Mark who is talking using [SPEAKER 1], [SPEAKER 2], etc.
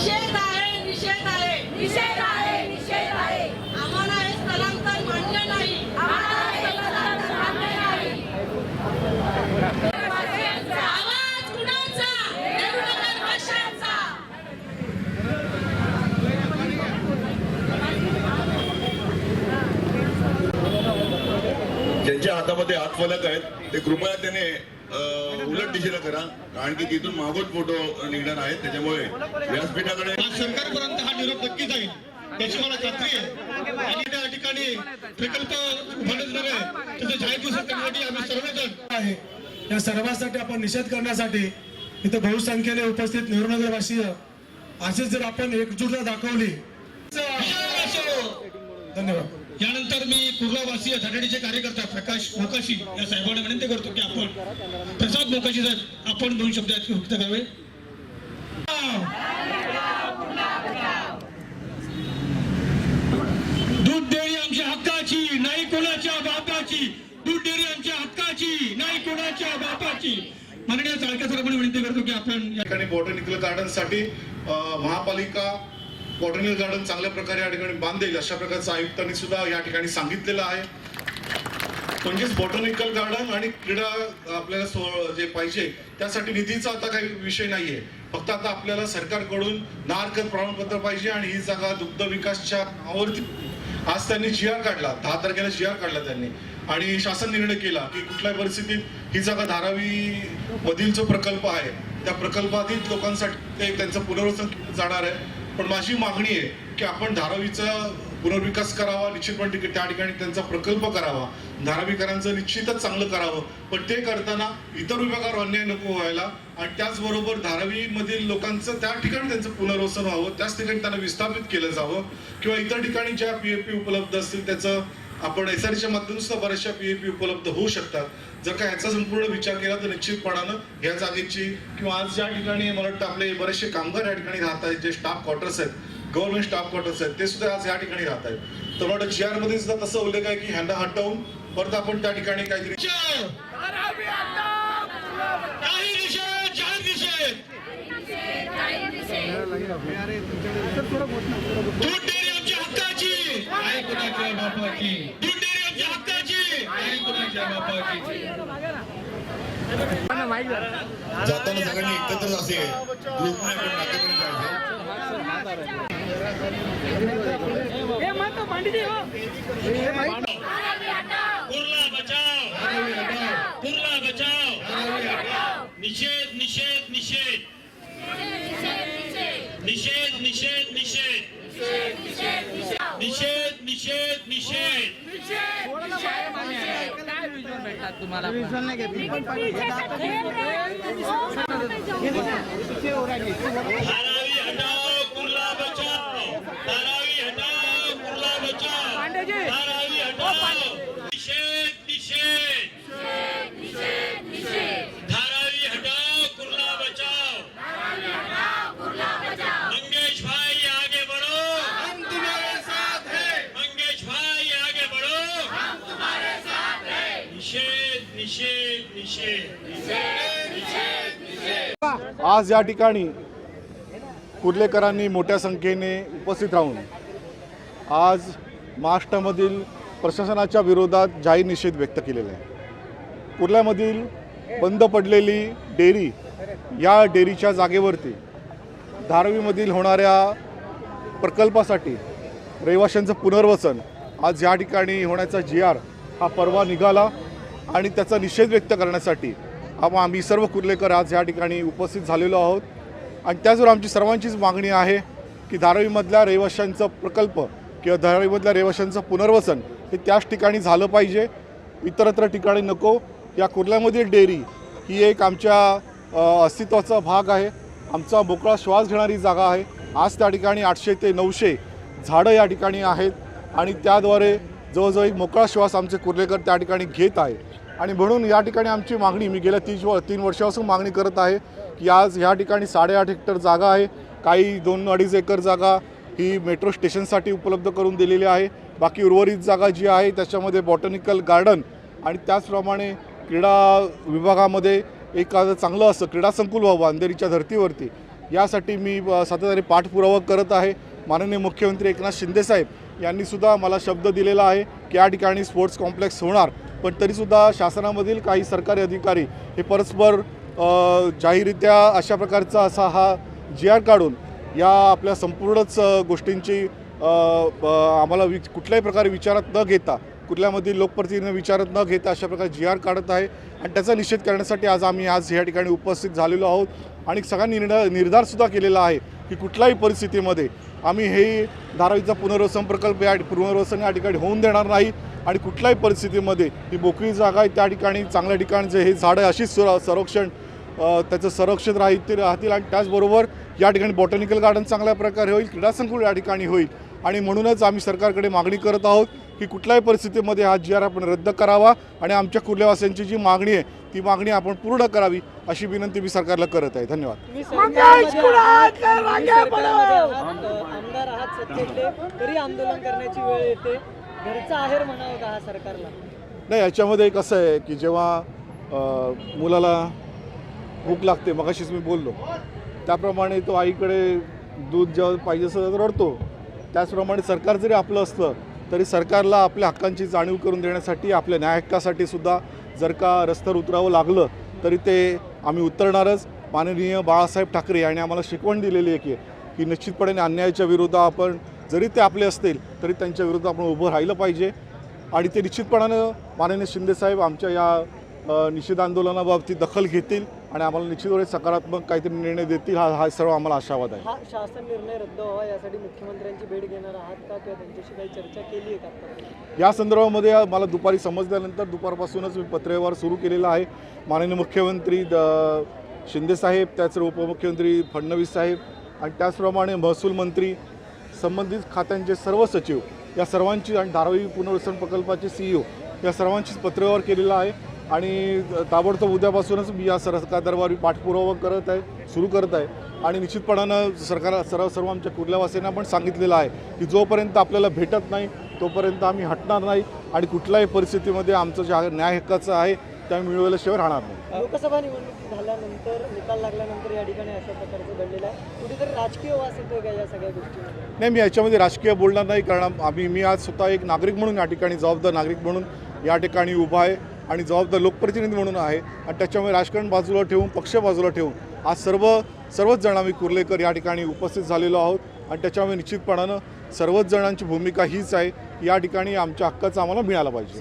[SPEAKER 1] निषेध आहे निषेध आहे.
[SPEAKER 2] निषेध आहे निषेध आहे.
[SPEAKER 1] आम्हाला हे स्थलांतर मान्य नाही.
[SPEAKER 2] आम्हाला हे स्थलांतर मान्य नाही.
[SPEAKER 1] आवाज कुणाचा? नेहरूनगर भाषांचा.
[SPEAKER 3] ज्यांच्या हातामध्ये हात फलक आहेत ते कृपया त्याने अं, उलट दिशेला करा. कारण की तिथून मागोच फोटो निघणार आहेत. त्याच्यामुळे व्यासपीठाकडे
[SPEAKER 4] शंकरपर्यंत हा निरोप नक्की जाईल. त्याची मला खात्री आहे. आणि त्या ठिकाणी प्रकल्प उभारणार आहे तिथे जाहीर घोषणा करण्यासाठी आम्ही सर्वजण
[SPEAKER 5] आहे. या सर्वांसाठी आपण निषेध करण्यासाठी इथे बहुसंख्येने उपस्थित नेहरूनगरवासीय असे जर आपण एकजुटता दाखवली. धन्यवाद.
[SPEAKER 4] यानंतर मी कुर्लावासीय धडाडीचे कार्यकर्ता प्रकाश मोकाशी या साहेबांना विनंती करतो की आपण प्रसाद मोकाशी साहेब आपण दोन शब्द व्यक्त करावे दूध डेअरी आमच्या हक्काची नाही कोणाच्या बापाची. दूध डेअरी आमच्या हक्काची नाही कोणाच्या बापाची. माननीय चाळके आपण विनंती करतो की आपण या
[SPEAKER 6] ठिकाणी बॉटनिकल गार्डनसाठी महापालिका बॉटनिकल गार्डन चांगल्या प्रकारे या ठिकाणी बांधेल अशा प्रकारचं आयुक्तांनी सुद्धा या ठिकाणी सांगितलेलं आहे. म्हणजेच बॉटनिकल गार्डन आणि क्रीडा आपल्याला जे पाहिजे त्यासाठी निधीचा आता काही विषय नाहीये. फक्त आता आपल्याला सरकारकडून नारकत प्रमाणपत्र पाहिजे आणि ही जागा दुग्ध विकासच्या नावावरती. आज त्यांनी जी आर काढला दहा तारखेला जी आर काढला त्यांनी. आणि शासन निर्णय केला की कुठल्याही परिस्थितीत ही जागा धारावी मधील जो प्रकल्प आहे त्या प्रकल्पातील लोकांसाठी ते त्यांचं पुनर्वसन जाणार आहे. पण माझी मागणी आहे की आपण धारावीचा पुनर्विकास करावा निश्चितपणे त्या ठिकाणी त्यांचा प्रकल्प करावा. धारावीकरांचं निश्चितच चांगलं करावं. पण ते करताना इतर विभागावर अन्याय नको व्हायला आणि त्याचबरोबर धारावीमधील लोकांचं त्या ठिकाणी त्यांचं पुनर्वसन व्हावं त्याच ठिकाणी त्यांना विस्थापित केलं जावं किंवा इतर ठिकाणी ज्या पीएपी उपलब्ध असतील त्याचं आपण एस आर च्या माध्यमातून सुद्धा बऱ्याचशा पीएपी उपलब्ध होऊ शकतात. जर का ह्याचा संपूर्ण विचार केला तर निश्चितपणानं ह्या जागेची किंवा आज ज्या ठिकाणी मला वाटतं आपले बरेचसे कामगार या ठिकाणी राहत आहेत जे स्टाफ क्वार्टर्स आहेत गव्हर्नमेंट स्टाफ क्वार्टर्स आहेत ते सुद्धा आज या ठिकाणी राहत आहेत. तर मला वाटतं जी आरमध्ये सुद्धा तसं उल्लेख आहे की ह्यांना हटवून परत आपण त्या ठिकाणी काहीतरी
[SPEAKER 4] काही निषेध जाहीर निषेध दूध डेअरी आमच्या हक्काची नाही कोणाच्या बापाची दूध हक्काची नाही कोणाच्या बापाची
[SPEAKER 3] जाताना सगळ्यांनी एकत्रच असे ग्रुपने आपण नातेवाईक जायचं
[SPEAKER 4] कुर्ला बचाव. कुर्ला बचाव. निषेध निषेध निषेध. निषेध निषेध निषेध. निषेध निषेध निषेध. धारावी
[SPEAKER 6] आज या ठिकाणी कुर्लेकरांनी मोठ्या संख्येने उपस्थित राहून आज महाराष्ट्रामधील प्रशासनाच्या विरोधात जाहीर निषेध व्यक्त केलेला आहे. कुर्ल्यामधील बंद पडलेली डेअरी या डेअरीच्या जागेवरती धारावीमधील होणाऱ्या प्रकल्पासाठी रहिवाशांचं पुनर्वसन आज या ठिकाणी होण्याचा जी आर हा परवा निघाला आणि त्याचा निषेध व्यक्त करण्यासाठी आम्ही सर्व कुर्लेकर आज या ठिकाणी उपस्थित झालेलो आहोत. आणि त्याचबरोबर आमची सर्वांचीच मागणी आहे की धारावीमधल्या रहिवाशांचा प्रकल्प किंवा धारावीमधल्या रहिवाशांचं पुनर्वसन हे त्याच ठिकाणी झालं पाहिजे. इतरत्र ठिकाणी नको. या कुर्ल्यामधील डेअरी ही एक आमच्या अस्तित्वाचा भाग आहे. आमचा मोकळा श्वास घेणारी जागा आहे. आज त्या ठिकाणी आठशे ते नऊशे झाडं या ठिकाणी आहेत. आणि त्याद्वारे जवळजवळ एक मोकळा श्वास आमचे कुर्लेकर त्या ठिकाणी घेत आहे आणि म्हणून या ठिकाणी आमची मागणी मी गेल्या तीस व तीन वर्षापासून मागणी करत आहे की आज ह्या ठिकाणी साडेआठ हेक्टर जागा आहे. काही दोन अडीच एकर जागा ही मेट्रो स्टेशनसाठी उपलब्ध करून दिलेली आहे. बाकी उर्वरित जागा जी आहे त्याच्यामध्ये बॉटनिकल गार्डन आणि त्याचप्रमाणे क्रीडा विभागामध्ये एखादं चांगलं असं क्रीडा संकुल व्हावं अंधेरीच्या धर्तीवरती. यासाठी मी सातत्याने पाठपुरावा करत आहे. माननीय मुख्यमंत्री एकनाथ शिंदेसाहेब यांनीसुद्धा मला शब्द दिलेला आहे की या ठिकाणी स्पोर्ट्स कॉम्प्लेक्स होणार. पण तरीसुद्धा शासनामधील काही सरकारी अधिकारी हे परस्पर जाहीरित्या जाहीररित्या अशा प्रकारचा असा हा जी आर काढून या आपल्या संपूर्णच गोष्टींची आम्हाला वि कुठल्याही प्रकारे विचारात न घेता कुर्ल्यामधील लोकप्रतिनिधींना विचारत न घेता अशा प्रकारे जी आर काढत आहे. आणि त्याचा निषेध करण्यासाठी आज आम्ही आज या ठिकाणी उपस्थित झालेलो आहोत. आणि सगळ्यांनी निर्णय निर्धारसुद्धा केलेला आहे की कुठल्याही परिस्थितीमध्ये आम्ही हे धारावीचा पुनर्वसन प्रकल्प या पुनर्वसन या ठिकाणी होऊन देणार नाही. आणि कुठल्याही परिस्थितीमध्ये ही मोकळी जागा आहे त्या ठिकाणी चांगल्या ठिकाणचे हे झाडं अशीच सुर संरक्षण त्याचं संरक्षण राहतील राहतील. आणि त्याचबरोबर या ठिकाणी बॉटॅनिकल गार्डन चांगल्या प्रकारे होईल क्रीडा संकुल या ठिकाणी होईल. आणि म्हणूनच आम्ही सरकारकडे मागणी करत आहोत की कुठल्याही परिस्थितीमध्ये हा जी आर आपण रद्द करावा आणि आमच्या कुर्लेवासियांची जी मागणी आहे ती मागणी आपण पूर्ण करावी अशी विनंती मी सरकारला करत आहे. धन्यवाद.
[SPEAKER 7] हा
[SPEAKER 6] नाही याच्यामध्ये एक असं आहे की जेव्हा मुलाला भूक लागते मगाशीच मी बोललो. त्याप्रमाणे तो आईकडे दूध जेव्हा पाहिजे असं रडतो. त्याचप्रमाणे सरकार जरी आपलं असलं तरी सरकारला आपल्या हक्कांची जाणीव करून देण्यासाठी आपल्या न्याय हक्कासाठी सुद्धा जर का रस्त्यावर उतरावं लागलं तरी ते आम्ही उतरणारच. माननीय बाळासाहेब ठाकरे यांनी आम्हाला शिकवण दिलेली आहे की की निश्चितपणे अन्यायाच्या विरोधात आपण जरी ते आपले असतील तरी त्यांच्या विरोधात आपण उभं राहिलं पाहिजे. आणि ते निश्चितपणानं माननीय शिंदेसाहेब आमच्या या निषेध आंदोलनाबाबतीत दखल घेतील आणि आम्हाला निश्चितपणे सकारात्मक काहीतरी निर्णय देतील हा हा सर्व आम्हाला आशावाद आहे.
[SPEAKER 7] हा शासन निर्णय रद्द व्हावा यासाठी मुख्यमंत्र्यांची भेट घेणार आहात का किंवा त्यांच्याशी काही चर्चा केली आहे का?
[SPEAKER 6] या संदर्भामध्ये मला दुपारी समजल्यानंतर दुपारपासूनच मी पत्रव्यवहार सुरू केलेला आहे. माननीय मुख्यमंत्री द शिंदेसाहेब त्याचे उपमुख्यमंत्री फडणवीस साहेब आणि त्याचप्रमाणे महसूल मंत्री संबंधित खात्यांचे सर्व सचिव या सर्वांची आणि धारावी पुनर्वसन प्रकल्पाचे सी ओ या सर्वांचीच पत्रव्यवहार केलेला आहे. आणि ताबडतोब उद्यापासूनच मी या सरकार दरबारी पाठपुरावा करत आहे सुरू करत आहे. आणि निश्चितपणानं सरकार सर्व सर्व आमच्या कुर्ल्यावासियांना पण सांगितलेलं आहे की जोपर्यंत आपल्याला भेटत नाही तोपर्यंत आम्ही हटणार नाही आणि कुठल्याही परिस्थितीमध्ये आमचं जे न्याय हक्काचं आहे त्या मिळवल्याशिवाय राहणार नाही.
[SPEAKER 7] लोकसभा निवडणूक झाल्यानंतर निकाल लागल्यानंतर या ठिकाणी अशा प्रकारचं घडलेलं आहे. कुठेतरी राजकीय वास येतोय का या सगळ्या गोष्टीमध्ये?
[SPEAKER 6] नाही मी याच्यामध्ये राजकीय बोलणार नाही कारण आम्ही मी आज स्वतः एक नागरिक म्हणून या ठिकाणी जबाबदार नागरिक म्हणून या ठिकाणी उभा आहे. आणि जबाबदार लोकप्रतिनिधी म्हणून आहे. आणि त्याच्यामुळे राजकारण बाजूला ठेवून पक्ष बाजूला ठेवून आज सर्व सर्वच जण आम्ही कुर्लेकर या ठिकाणी उपस्थित झालेलो आहोत. आणि त्याच्यामुळे निश्चितपणानं सर्वच जणांची भूमिका हीच आहे. या ठिकाणी आमच्या हक्काचं आम्हाला मिळालं पाहिजे.